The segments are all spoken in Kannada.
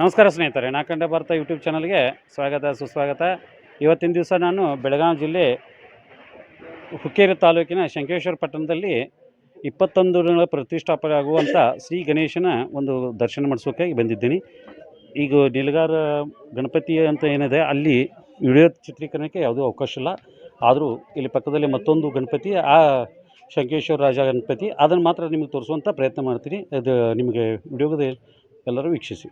ನಮಸ್ಕಾರ ಸ್ನೇಹಿತರೆ ನಾಕಂಡ ಭಾರತ ಯೂಟ್ಯೂಬ್ ಚಾನಲ್ಗೆ ಸ್ವಾಗತ, ಸುಸ್ವಾಗತ. ಇವತ್ತಿನ ದಿವಸ ನಾನು ಬೆಳಗಾವಿ ಜಿಲ್ಲೆ ಹುಕ್ಕೇರಿ ತಾಲೂಕಿನ ಶಂಕೇಶ್ವರ ಪಟ್ಟಣದಲ್ಲಿ ಇಪ್ಪತ್ತೊಂದು ದಿನಗಳ ಪ್ರತಿಷ್ಠಾಪನೆ ಆಗುವಂಥ ಶ್ರೀ ಗಣೇಶನ ಒಂದು ದರ್ಶನ ಮಾಡಿಸೋಕ್ಕಾಗಿ ಬಂದಿದ್ದೀನಿ. ಈಗ ನಿಲಗಾರ ಗಣಪತಿ ಅಂತ ಏನಿದೆ, ಅಲ್ಲಿ ವಿಡಿಯೋ ಚಿತ್ರೀಕರಣಕ್ಕೆ ಯಾವುದೂ ಅವಕಾಶ ಇಲ್ಲ. ಆದರೂ ಇಲ್ಲಿ ಪಕ್ಕದಲ್ಲಿ ಮತ್ತೊಂದು ಗಣಪತಿ, ಆ ಶಂಕೇಶ್ವರ ರಾಜ ಗಣಪತಿ, ಅದನ್ನು ಮಾತ್ರ ನಿಮಗೆ ತೋರಿಸುವಂಥ ಪ್ರಯತ್ನ ಮಾಡ್ತೀನಿ. ಅದು ನಿಮಗೆ ವಿಡಿಯೋದ ಎಲ್ಲರೂ ವೀಕ್ಷಿಸಿ.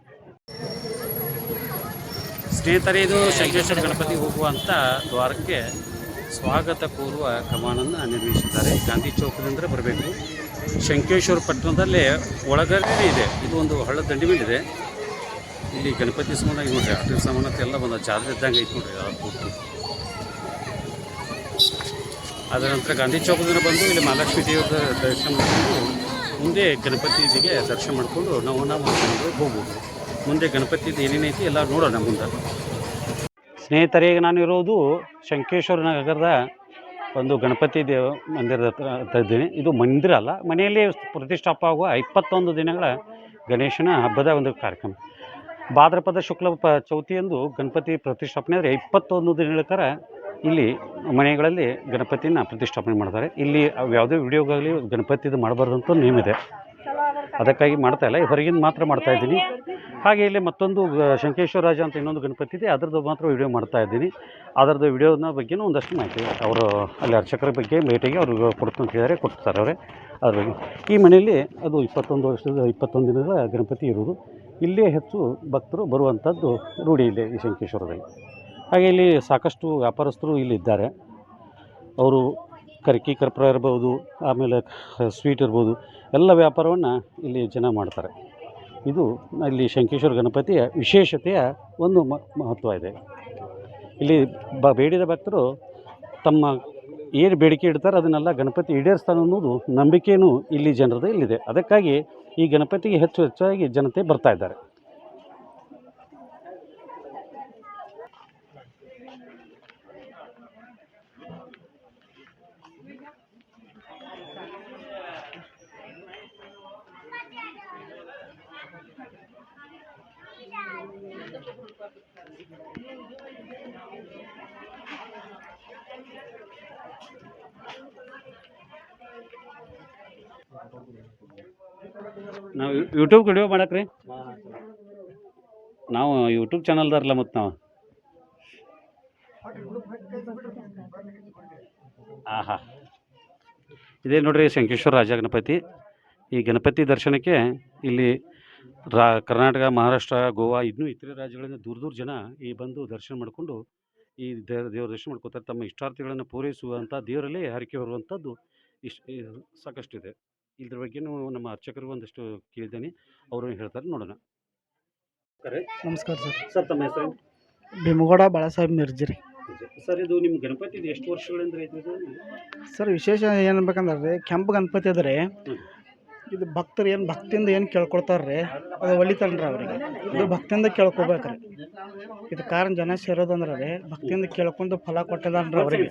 ಸ್ನೇಹಿತರೆ, ಇದು ಶಂಕೇಶ್ವರ ಗಣಪತಿ ಹೋಗುವಂಥ ದ್ವಾರಕ್ಕೆ ಸ್ವಾಗತ ಪೂರ್ವ ಕಮಾನನ್ನು ನಿರ್ಮಿಸಿದ್ದಾರೆ. ಗಾಂಧಿ ಚೌಕದಿಂದ ಬರಬೇಕು. ಶಂಕೇಶ್ವರ ಪಟ್ಟಣದಲ್ಲಿ ಒಳಗಡೆ ಇದೆ. ಇದು ಒಂದು ಹಳ್ಳ ದಂಡಿ ಮೇಲೆ ಇದೆ ಇಲ್ಲಿ ಗಣಪತಿ ಸಮಾನ ಆಗಿ ನೋಡ್ರಿ ಸಮಾನ ಎಲ್ಲ ಬಂದ ಜಾತ್ರೆ ಇದ್ದಂಗೆ ಐತೆ ನೋಡ್ರಿ ಪೂರ್ತಿ. ಅದರ ನಂತರ ಗಾಂಧಿ ಚೌಕದಿಂದ ಬಂದು ಇಲ್ಲಿ ಮಹಾಲಕ್ಷ್ಮೀ ದೇವರ ದರ್ಶನ ಮಾಡಿಕೊಂಡು ಮುಂದೆ ಗಣಪತಿಗೆ ದರ್ಶನ ಮಾಡಿಕೊಂಡು ನಾವು ನಾವು ಹೋಗ್ಬೋದು. ಮುಂದೆ ಗಣಪತಿದು ಏನೇನೈತಿ ಎಲ್ಲ ನೋಡೋಣ ಮುಂದೆ. ಸ್ನೇಹಿತರೆ, ಈಗ ನಾನು ಇರೋದು ಶಂಕೇಶ್ವರ ನಗರದ ಒಂದು ಗಣಪತಿ ದೇವ ಮಂದಿರದ ಹತ್ರ ಇದ್ದೀನಿ. ಇದು ಮಂದಿರ ಅಲ್ಲ, ಮನೆಯಲ್ಲಿ ಪ್ರತಿಷ್ಠಾಪ ಆಗುವ ಇಪ್ಪತ್ತೊಂದು ದಿನಗಳ ಗಣೇಶನ ಹಬ್ಬದ ಒಂದು ಕಾರ್ಯಕ್ರಮ. ಭಾದ್ರಪದ ಶುಕ್ಲ ಪ ಚೌತಿಯಂದು ಗಣಪತಿ ಪ್ರತಿಷ್ಠಾಪನೆ ಆದರೆ ಇಪ್ಪತ್ತೊಂದು ದಿನಗಳ ಥರ ಇಲ್ಲಿ ಮನೆಗಳಲ್ಲಿ ಗಣಪತಿನ ಪ್ರತಿಷ್ಠಾಪನೆ ಮಾಡ್ತಾರೆ. ಇಲ್ಲಿ ಯಾವುದೇ ವಿಡಿಯೋಗಾಗಲಿ ಗಣಪತಿದು ಮಾಡಬಾರ್ದು ಅಂತ ನೇಮ್ ಇದೆ. ಅದಕ್ಕಾಗಿ ಮಾಡ್ತಾ ಇಲ್ಲ ಹೊರಗಿಂದ ಮಾತ್ರ ಮಾಡ್ತಾ ಇದ್ದೀನಿ. ಹಾಗೆ ಇಲ್ಲಿ ಮತ್ತೊಂದು ಶಂಕೇಶ್ವರ ರಾಜ ಅಂತ ಇನ್ನೊಂದು ಗಣಪತಿ ಇದೆ. ಅದರದ್ದು ಮಾತ್ರ ವಿಡಿಯೋ ಮಾಡ್ತಾ ಇದ್ದೀನಿ. ಅದರದ್ದು ವಿಡಿಯೋನ ಬಗ್ಗೆನೂ ಒಂದಷ್ಟು ಮಾಹಿತಿ. ಅವರು, ಅಲ್ಲಿ ಅರ್ಚಕರ ಬಗ್ಗೆ ಭೇಟಿಗೆ ಅವರು ಕೊಡ್ತು ಕೊಡ್ತಾರೆ ಅವರೇ. ಅದ್ರ ಬಗ್ಗೆ. ಈ ಮನೆಯಲ್ಲಿ ಅದು ಇಪ್ಪತ್ತೊಂದು ವರ್ಷದ, ಇಪ್ಪತ್ತೊಂದು ದಿನದ ಗಣಪತಿ ಇರುವುದು ಇಲ್ಲೇ ಹೆಚ್ಚು ಭಕ್ತರು ಬರುವಂಥದ್ದು ರೂಢಿ ಇದೆ ಈ ಶಂಕೇಶ್ವರದಲ್ಲಿ. ಹಾಗೆ ಇಲ್ಲಿ ಸಾಕಷ್ಟು ವ್ಯಾಪಾರಸ್ಥರು ಇಲ್ಲಿದ್ದಾರೆ ಅವರು ಕರ್ಕಿ ಕರ್ಪುರ ಇರ್ಬೋದು, ಆಮೇಲೆ ಸ್ವೀಟ್ ಇರ್ಬೋದು, ಎಲ್ಲ ವ್ಯಾಪಾರವನ್ನು ಇಲ್ಲಿ ಜನ ಮಾಡ್ತಾರೆ. ಇದು ಇಲ್ಲಿ ಶಂಕೇಶ್ವರ ಗಣಪತಿಯ ವಿಶೇಷತೆಯ ಒಂದು ಮಹತ್ವ ಇದೆ. ಇಲ್ಲಿ ಬ, ಬೇಡಿದ ಭಕ್ತರು ತಮ್ಮ ಏನು ಬೇಡಿಕೆ ಇಡ್ತಾರೆ ಅದನ್ನೆಲ್ಲ ಗಣಪತಿ ಈಡೇರಿಸ್ತಾನೆ ಅನ್ನೋದು ನಂಬಿಕೆಯೂ ಇಲ್ಲಿ ಜನರದ್ದು ಇಲ್ಲಿದೆ. ಅದಕ್ಕಾಗಿ ಈ ಗಣಪತಿಗೆ ಹೆಚ್ಚು ಹೆಚ್ಚಾಗಿ ಜನತೆ ಬರ್ತಾ ಇದ್ದಾರೆ. ನಾವು ಯೂಟ್ಯೂಬ್ ವಿಡಿಯೋ ಮಾಡಕ್ರಿ? ನಾವು ಯೂಟ್ಯೂಬ್ ಚಾನಲ್ದಾರಲ್ಲ ಮತ್ತು ನಾವು. ಆಹಾ. ಇದೇ ನೋಡ್ರಿ ಶಂಕೇಶ್ವರ ರಾಜ ಗಣಪತಿ. ಈ ಗಣಪತಿ ದರ್ಶನಕ್ಕೆ ಇಲ್ಲಿ ರಾ ಕರ್ನಾಟಕ ಮಹಾರಾಷ್ಟ್ರ ಗೋವಾ ಇನ್ನೂ ಇತರೆ ರಾಜ್ಯಗಳಿಂದ ದೂರ ದೂರ ಜನ ಈ ಬಂದು ದರ್ಶನ ಮಾಡಿಕೊಂಡು ಈ ದೇವ್ರ ದೇವ್ರ ದರ್ಶನ ಮಾಡ್ಕೋತಾರೆ. ತಮ್ಮ ಇಷ್ಟಾರ್ಥಿಗಳನ್ನು ಪೂರೈಸುವಂಥ ದೇವರಲ್ಲೇ ಹರಕೆ ಬರುವಂಥದ್ದು ಇಷ್ಟು ಸಾಕಷ್ಟು ಇದೆ ಇದ್ರ ಬಗ್ಗೆನೂ ನಮ್ಮ ಅರ್ಚಕರು ಒಂದಷ್ಟು ಕೇಳಿದ್ದೇನೆ ಅವರು ಹೇಳ್ತಾರೆ ನೋಡೋಣ. ನಮಸ್ಕಾರ. ಸರ್. ಸರ್ ತಮ್ಮ ಹೆಸರು? ಭೀಮಗೌಡ ಬಾಳಾಸಾಹೇಬ್ ಮಿರ್ಜಿರಿ ಸರ್ ಇದು ನಿಮ್ಮ ಗಣಪತಿ ಇದು ಎಷ್ಟು ವರ್ಷಗಳಿಂದ ಐತೆ ಸರ್ ವಿಶೇಷ ಏನು ಅನ್ಬೇಕಂದ್ರೆ ಕೆಂಪು ಗಣಪತಿ ಅದ ರೀ. ಇದು ಭಕ್ತರು ಏನು ಭಕ್ತಿಯಿಂದ ಏನು ಕೇಳ್ಕೊಳ್ತಾರ್ರಿ? ಅದು ಒಲಿತಲ್ರಿ ಅವ್ರಿಗೆ. ಇದು ಭಕ್ತಿಯಿಂದ ಕೇಳ್ಕೊಬೇಕ್ರಿ. ಇದು ಕಾರಣ ಜನ ಸೇರೋದಂದ್ರೆ ರೀ ಭಕ್ತಿಯಿಂದ ಕೇಳ್ಕೊಂಡು ಫಲ ಕೊಟ್ಟದನ್ರಿ ಅವ್ರಿಗೆ.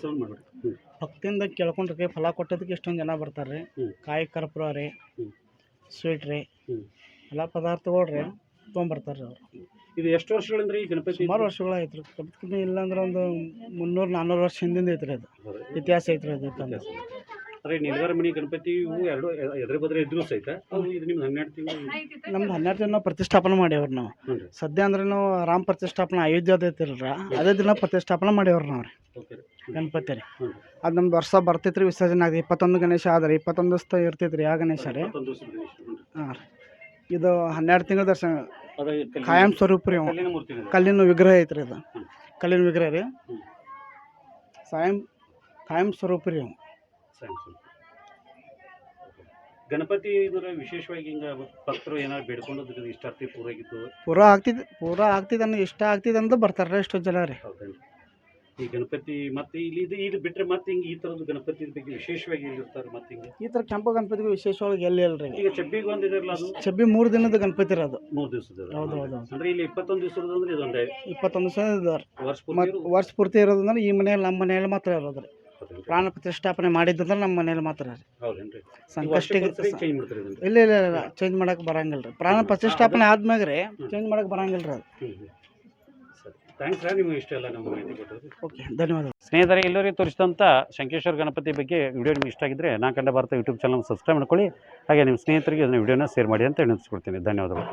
ಭಕ್ತಿಯಿಂದ ಕೇಳ್ಕೊಂಡ್ರಿ ಫಲ ಕೊಟ್ಟದಕ್ಕೆ ಇಷ್ಟೊಂದು ಜನ ಬರ್ತಾರೆ ರೀ ಕಾಯಿ ಕರ್ಪುರ ರೀ. ಸ್ವೀಟ್ ರೀ ಎಲ್ಲ ಪದಾರ್ಥಗಳು ರೀ ತೊಗೊಂಬರ್ತಾರೆ ರೀ ಅವ್ರು. ಇದು ಎಷ್ಟು ವರ್ಷಗಳಿಂದ ರೀ ಗಣಪತಿ? ಸುಮಾರು ವರ್ಷಗಳಾಯ್ತು ಐತ್ರಿ ಇಲ್ಲಾಂದ್ರೆ ಕಮ್ಮಿ ಒಂದು ಮುನ್ನೂರು ನಾನ್ನೂರು ವರ್ಷ ಹಿಂದಿಂದ ಐತ್ರಿ ಅದು. ಇತಿಹಾಸ ಐತ್ರಿ ಅದು ಅರೆ ನಿಲ್ಗಾರ ಮನಿ ಗಣಪತಿ ಇವು ಎರಡು ಎದ್ರ ಬದ್ರೆ ಇದ್ರು ಸಹಿತ ಅವು ಇದು ನಿಮ್ದು ಹನ್ನೆರಡು ತಿಂಗಳು ನಮ್ದು ಹನ್ನೆರಡು ದಿನ ಪ್ರತಿಷ್ಠಾಪನೆ ಮಾಡ್ಯಾವ್ರಿ ನಾವು. ಹ್ಞೂ ಸದ್ಯ ಅಂದ್ರೆ ನಾವು ರಾಮ ಪ್ರತಿಷ್ಠಾಪನೆ ಅಯೋಧ್ಯೆ ಐತಿಲ್ರ ಅದೇ ದಿನ ಪ್ರತಿಷ್ಠಾಪನೆ ಮಾಡ್ಯಾವ್ರಿ ನಾವು ರೀ. ಓಕೆ ಗಣಪತಿ ರೀ. ಹ್ಞೂ ಅದು ನಮ್ದು ವರ್ಷ ಬರ್ತೈತ್ರಿ ವಿಸರ್ಜನೆ ಆಗಿ. ಇಪ್ಪತ್ತೊಂದು ಗಣೇಶ ಆದ್ರೆ ಇಪ್ಪತ್ತೊಂದು ದಿವಸ ಇರ್ತೈತ್ರಿ ಆ ಗಣೇಶ ರೀ. ದಿವಸ ಗಣೇಶ. ರೀ. ಹಾಂ ರೀ. ಇದು ಹನ್ನೆರಡು ತಿಂಗಳ ದರ್ಶನ ಕಾಯಂ ಕಲ್ಲಿನ- ಸ್ವರೂಪ ರೀ ಅವ. ಕಲ್ಲಿನ ಮೂರ್ತಿ ಇದೆ. ಕಲ್ಲಿನ ವಿಗ್ರಹ ಐತ್ರಿ ಅದು. ಕಲ್ಲಿನ ವಿಗ್ರಹ ರೀ. ಸಾಯಂ ಕಾಯಂ ಸ್ವರೂಪ ರೀ ಅವ. ಸರಿ. ಗಣಪತಿ ಇದರ ವಿಶೇಷವಾಗಿ ಹಿಂಗ ಭಕ್ತರು ಏನಾದ್ರು ಬೇಡ್ಕೊಂಡದ್ದು ಇಷ್ಟಾರ್ಥಿ ಪೂರಾಗಿದ್ದು ಪೂರ ಆಗ್ತಿದ್ ಪೂರ ಆಗ್ತಿದ್ ಅನ್ನೋ ಇಷ್ಟ ಆಗ್ತಿದ್ ಬರ್ತಾರೆ ಬರ್ತಾರ ಎಷ್ಟೋ ಜನ ರೀ. ಈ ಗಣಪತಿ ಮತ್ತೆ ಇಲ್ಲಿ ಇದು ಇದು ಬಿಟ್ರೆ ಮತ್ತೆ ಹಿಂಗೆ ಈ ಥರದ್ದು ಗಣಪತಿ ಬಗ್ಗೆ ವಿಶೇಷವಾಗಿ ಇರ್ತಾರೆ ಮತ್ತೆ ಹಿಂಗೆ? ಈ ಥರ ಕೆಂಪು ಗಣಪತಿಗೂ ವಿಶೇಷವಾಗಿ ಎಲ್ಲಿ ಇಲ್ರಿ. ಈಗ ಚಬ್ಬಿಗೆ ಒಂದು ಇದಿರಲ್ಲ ಅದು? ಚಬ್ಬಿ ಮೂರು ದಿನದ ಗಣಪತಿ ಇರೋದು ಅದು. ಮೂರು ದಿವಸದ ಹೌದು ಹೌದು ಅಂದ್ರೆ ಇಲ್ಲಿ ಇಪ್ಪತ್ತೊಂದು ದಿವಸದ ಅಂದ್ರೆ ಇದೊಂದೇ? ಇಪ್ಪತ್ತೊಂದು ದಿವಸ ವರ್ಷ ಪೂರ್ತಿ ವರ್ಷ ಪೂರ್ತಿ ಇರೋದಂದ್ರೆ ಈ ಮನೆಯಲ್ಲಿ ನಮ್ಮ ಮನೆಯಲ್ಲಿ ಮಾತ್ರ ಇರೋದು ರೀ. ಹೌದೇನ್ರಿ ಪ್ರಾಣ ಪ್ರತಿಷ್ಠಾಪನೆ ಮಾಡಿದ್ದಂದ್ರೆ ನಮ್ಮ ಮನೇಲಿ ಮಾತ್ರ ರೀ. ಸಂಕಷ್ಟಿಗೆ? ಇಲ್ಲ ಇಲ್ಲ ಇಲ್ಲ ಚೇಂಜ್ ಮಾಡಕ್ಕೆ ಬರಂಗಿಲ್ಲ ರೀ. ಪ್ರಾಣ ಪ್ರತಿಷ್ಠಾಪನೆ ಆದ್ಮ್ಯಾಗ ರೀ ಚೇಂಜ್ ಮಾಡಕ್ಕೆ ಬರಂಗಿಲ್ಲ ರೀ ಅದು. ಓಕೆ ಧನ್ಯವಾದಗಳು. ಸ್ನೇಹಿತರೆ ಎಲ್ಲರಿಗೆ ತೋರಿಸಿದಂಥ ಶಂಕೇಶ್ವರ ಗಣಪತಿ ಬಗ್ಗೆ ವಿಡಿಯೋ ನಿಮ್ಗೆ ಇಷ್ಟ ಆಗಿದ್ರೆ ನಾ ಕಂಡ ಭಾರತ ಯೂಟ್ಯೂಬ್ ಚಾನಲ್ ಸಬ್ಸ್ಕ್ರೈಬ್ ಮಾಡ್ಕೊಳ್ಳಿ. ಹಾಗೆ ನಿಮ್ಮ ಸ್ನೇಹಿತರಿಗೆ ಅದನ್ನು ವಿಡಿಯೋನ ಶೇರ್ ಮಾಡಿ ಅಂತ ನೆನೆಸ್ಕೊಡ್ತೀನಿ ಧನ್ಯವಾದಗಳು.